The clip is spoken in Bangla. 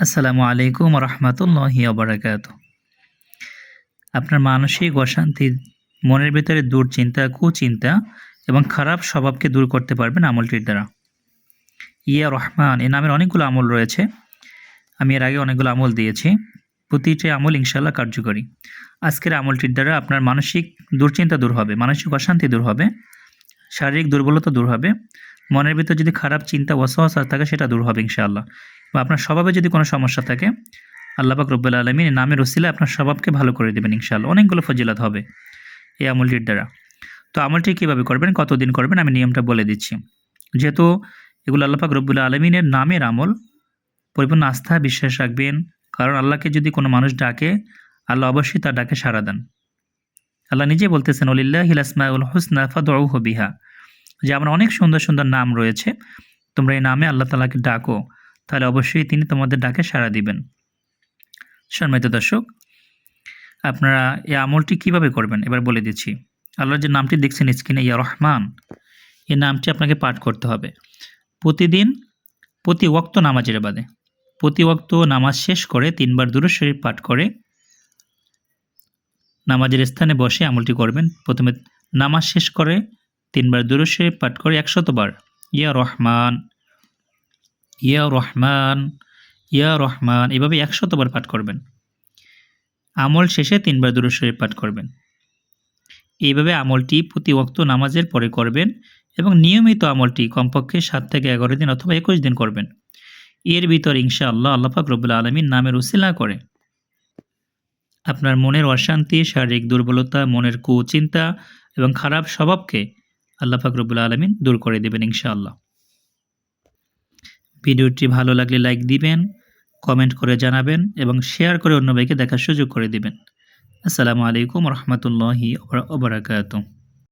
আসসালামু আলাইকুম রহমতুল্লাহি অবরাকাত আপনার মানসিক অশান্তি, মনের ভিতরে দুশ্চিন্তা, কুচিন্তা এবং খারাপ স্বভাবকে দূর করতে পারবেন আমলটির দ্বারা। ইয়া রহমান, এ নামের অনেকগুলো আমল রয়েছে। আমি এর আগে অনেকগুলো আমল দিয়েছি। প্রতিটি আমল ইনশাল্লাহ কার্যকরী। আজকের আমলটির দ্বারা আপনার মানসিক দুশ্চিন্তা দূর হবে, মানসিক অশান্তি দূর হবে, শারীরিক দুর্বলতা দূর হবে। মনের ভিতর যদি খারাপ চিন্তা ওয়াসওয়াসা থাকে, সেটা দূর হবে ইনশাআল্লাহ। বা আপনার স্বভাবে যদি কোনো সমস্যা থাকে, আল্লাহ পাক রব্বুল আলমিন নামের ওসিলে আপনার স্বভাবকে ভালো করে দেবেন ইনশাআল্লাহ। অনেকগুলো ফজিলাত হবে এই আমলটির দ্বারা। তো আমলটি কীভাবে করবেন, কতদিন করবেন, আমি নিয়মটা বলে দিচ্ছি। যেহেতু এগুলো আল্লাহ পাক রব্বুল আলমিনের নামের আমল, পরিপূর্ণ আস্থা, বিশ্বাস রাখবেন। কারণ আল্লাহকে যদি কোনো মানুষ ডাকে, আল্লাহ অবশ্যই তার ডাকে সাড়া দেন। আল্লাহ নিজে বলতেছেন অলিল্লাহ হিলাসমাউল হুসনা ফাদউ বিহা। যে আমার অনেক সুন্দর সুন্দর নাম রয়েছে, তোমরা এই নামে আল্লাহ তালাকে ডাকো, তাহলে অবশ্যই তিনি তোমাদের ডাকে সাড়া দিবেন। সম্মানিত দর্শক, আপনারা এই আমলটি কীভাবে করবেন? এবার বলে দিচ্ছি। আল্লাহর যে নামটি দেখছেন স্ক্রিনে, ইয়া রহমান এই নামটি আপনাকে পাঠ করতে হবে। প্রতিদিন, প্রতি ওক্ত নামাজের বাদে, প্রতি ওক্ত নামাজ শেষ করে তিনবার দূর শরীর পাঠ করে নামাজের স্থানে বসে আমলটি করবেন। প্রথমে নামাজ শেষ করে তিনবার দূর শরীর পাঠ করে একশতবার। ইয়া রহমান ইয়া রহমান ইয়া রহমান, এভাবে একশতবার পাঠ করবেন। আমল শেষে তিনবার দূর শরীফ পাঠ করবেন। এইভাবে আমলটি প্রতি ওক্ত নামাজের পরে করবেন এবং নিয়মিত আমলটি কমপক্ষে সাত থেকে এগারো দিন অথবা একুশ দিন করবেন। এর ভিতর ইনশা আল্লাহ আল্লাহাক রবুল্লা আলমীর নামের উসিলা করে। আপনার মনের অশান্তি, শারীরিক দুর্বলতা, মনের কুচিন্তা এবং খারাপ স্বভাবকে আল্লাহ ফাকরবুল আলমিন দূর করে দেবেন ইনশাআল্লাহ। ভিডিওটি ভালো লাগলে লাইক দিবেন, কমেন্ট করে জানাবেন এবং শেয়ার করে অন্য ভাইকে দেখার সুযোগ করে দিবেন। আসসালামু আলাইকুম রহমতুল্লাহি ওবরাকাতুহ